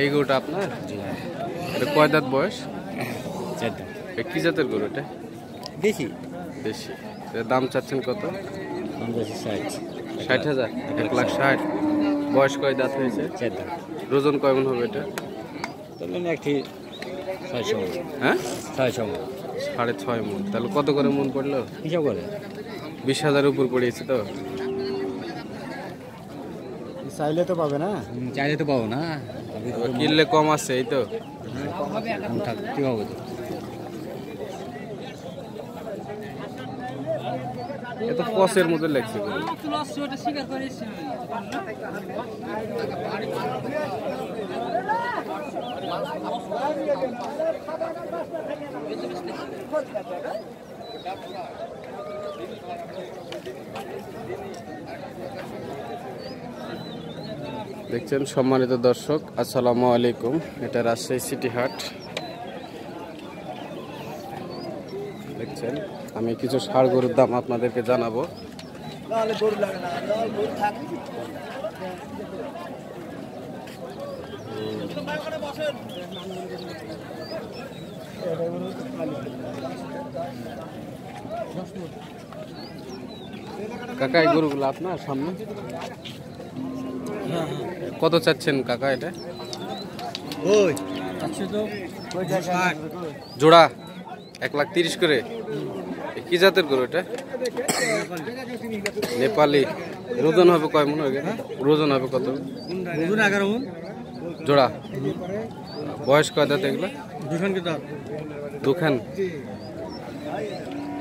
এই গরুটা আপনার? এটা কয় দাঁত বয়স? কি জাতের গরু এটা? বেশি বেশি এর দাম চাচ্ছেন কত? ষাট। হাজার? এক লাখ ষাট। বয়স কয় দাঁত হয়েছে? ওজন কয়মন হবে এটা? একটি ছয়শো হ্যাঁ? ছয়শো সাড়ে ছয় মন। তাহলে কত করে মন পড়ল? হিসাব করে। বিশ হাজার উপর পড়িয়েছে তো? চাইলে তো পাবে না। চাইলে তো পাবো না। কিনলে কম আছে এই তো। কম থাকতে পাবো? তো এত কসের মতো লাগছে। দেখছেন সম্মানিত দর্শক, আসসালামু আলাইকুম। এটা রাজশাহী সিটি হাট। দেখছেন, আমি কিছু ষাড় গরুর দাম আপনাদেরকে জানাব। কাকা এই গরুগুলো আপনার সামনে? কত চাচ্ছেন কাকা এটা? জোড়া এক লাখ তিরিশ করে। কি জাতের গরু এটা? নেপালি। এর ওজন হবে কয় মনে হয় এর ওজন হবে কত? এগারো জোড়া। বয়স কয় দাঁত এগুলো? দুখান।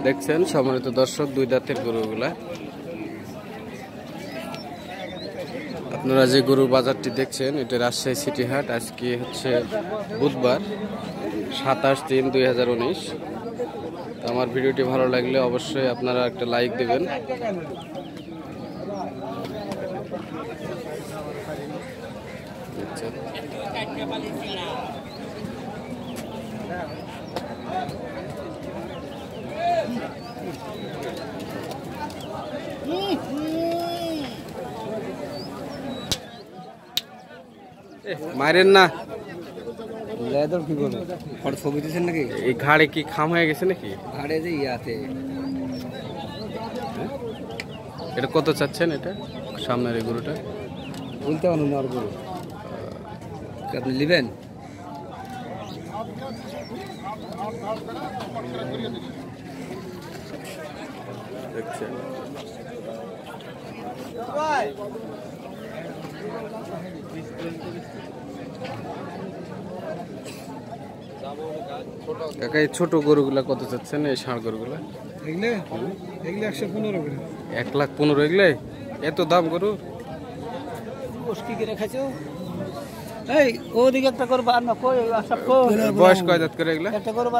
দেখছেন সম্মানিত দর্শক দুই দাঁতের গরুগুলা। আপনারা যে গরুর বাজারটি দেখছেন, এটা রাজশাহী সিটি হাট। আজকে হচ্ছে বুধবার, সাতাশ তিন দুই আমার ভিডিওটি ভালো লাগলে অবশ্যই আপনারা একটা লাইক দেবেন। দেখছেন মারেন না। লেদর কি করব ফটো ছবি দিচ্ছেন নাকি? এই ঘাড়ে কি খাম হয়ে গেছে নাকি? ঘাড়ে যে ইয়াতে এটা কত চাচ্ছেন এটা? সামনের এই গরুটা? বলতে পারুন আর করব আপনি নেবেন? দেখছেন। কাকা এই ছোট গরুগুলা কত চাচ্ছেন? এই ষাঁড় গরুগুলা? এক লাখ পনেরো এগুলো? এত দাম গরু? কই? বয়স কয় দাঁত করে এগুলা? একটা করবা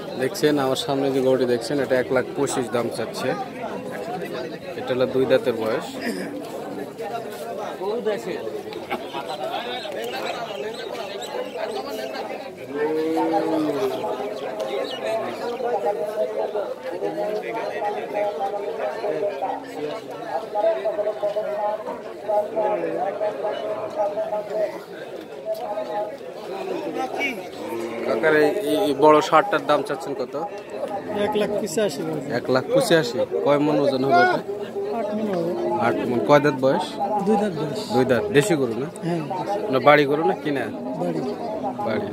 দেখছেন, আমার সামনে যে গরুটি দেখছেন, এটা এক লাখ পঁচিশ দাম চাচ্ছে। এটা হলো দুই দাঁতের বয়স। কাকার এই বড় শার্টটার দাম চাচ্ছেন কত? এক লাখ পঁচাশি এক লাখ পঁচাশি। কয় মন ওজন হবে এটা? আট মন কয় দাঁত বয়স? দুই দাঁত দুই দাঁত। দেশি গরু না? হ্যাঁ না বাড়ি গরু না কিনা? বাড়ি। বাড়ি।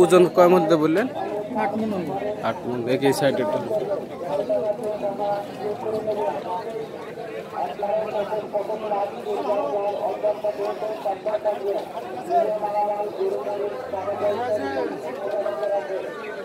ওজন কয় মধ্যে বললেন? আট মন একই সাইড একটু। Thank you.